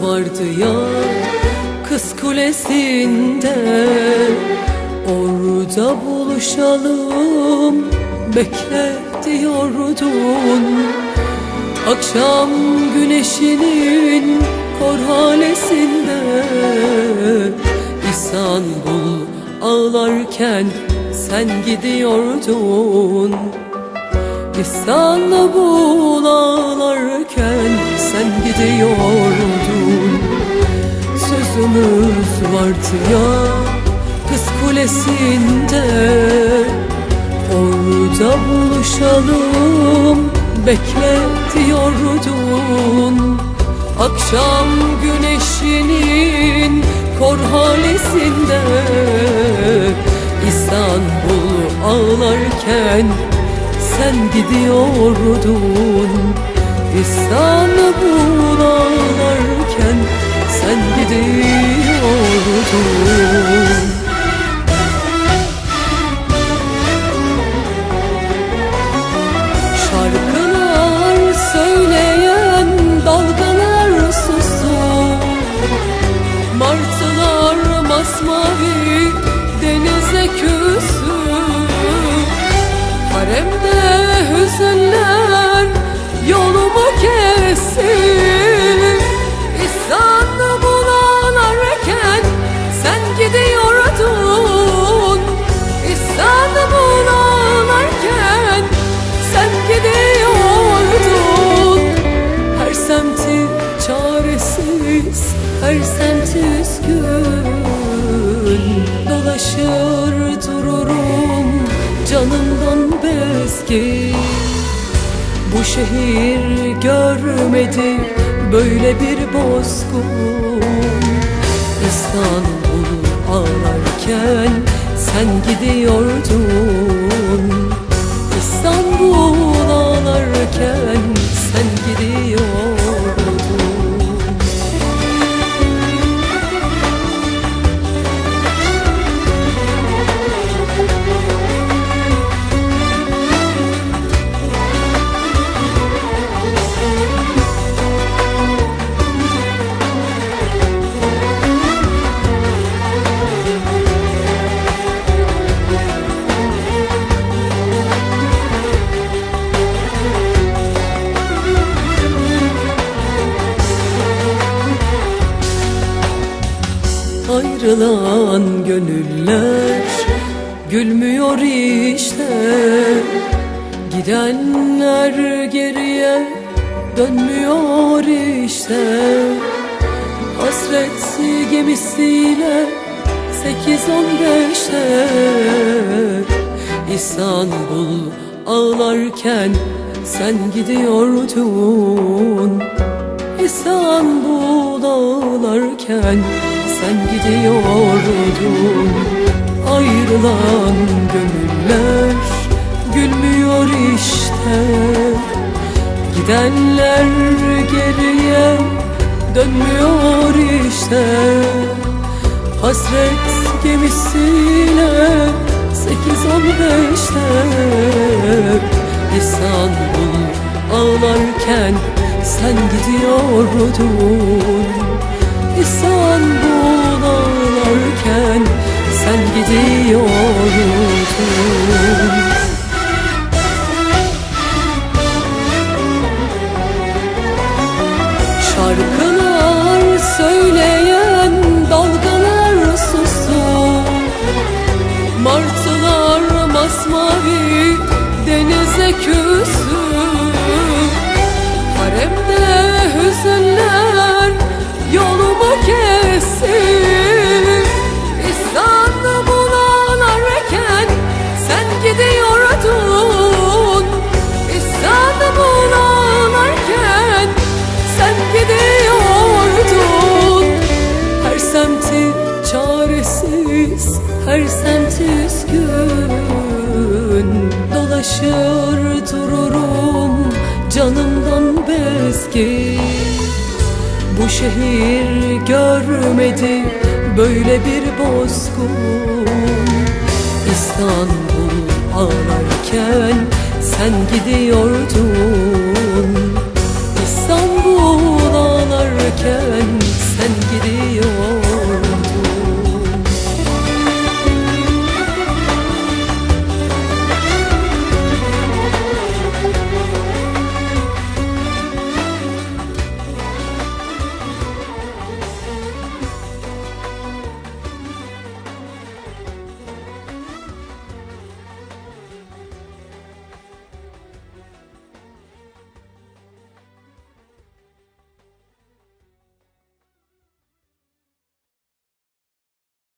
vardı ya Kız Kulesi'nde. Orada buluşalım Bekle diyordun. Akşam güneşinin kor halesinde. İstanbul ağlarken sen gidiyordun. İstanbul sen gidiyordun. Sözümüz vardı ya kız kulesinde. Orada buluşalım bekle diyordun Akşam güneşinin kor halesinde. İstanbul ağlarken sen gidiyordun İstanbul ağlarken sen gidiyordun Şarkılar söyleyen dalgalar sustu. Martılar masmavi denize küstü üzgün Dolaşır dururum canımdan bezgin Bu şehir görmedi böyle bir bozgun. İstanbul ağlarken sen gidiyordun. İstanbul ağlarken sen gidiyordun Ayrılan gönüller. Gülmüyor işte. Gidenler geriye dönmüyor işte. Hasret gemisiyle sekiz on beşte. İstanbul ağlarken sen gidiyordun İstanbul ağlarken sen gidiyordun Ayrılan gönüller gülmüyor işte. Gidenler geriye dönmüyor işte. Hasret gemisiyle sekiz on beşte İstanbul ağlarken sen gidiyordun. İstanbul ağlarken sen gidiyordun canımdan bezgin Bu şehir görmedi böyle bir bozgun İstanbul ağlarken sen gidiyordun. İstanbul ağlarken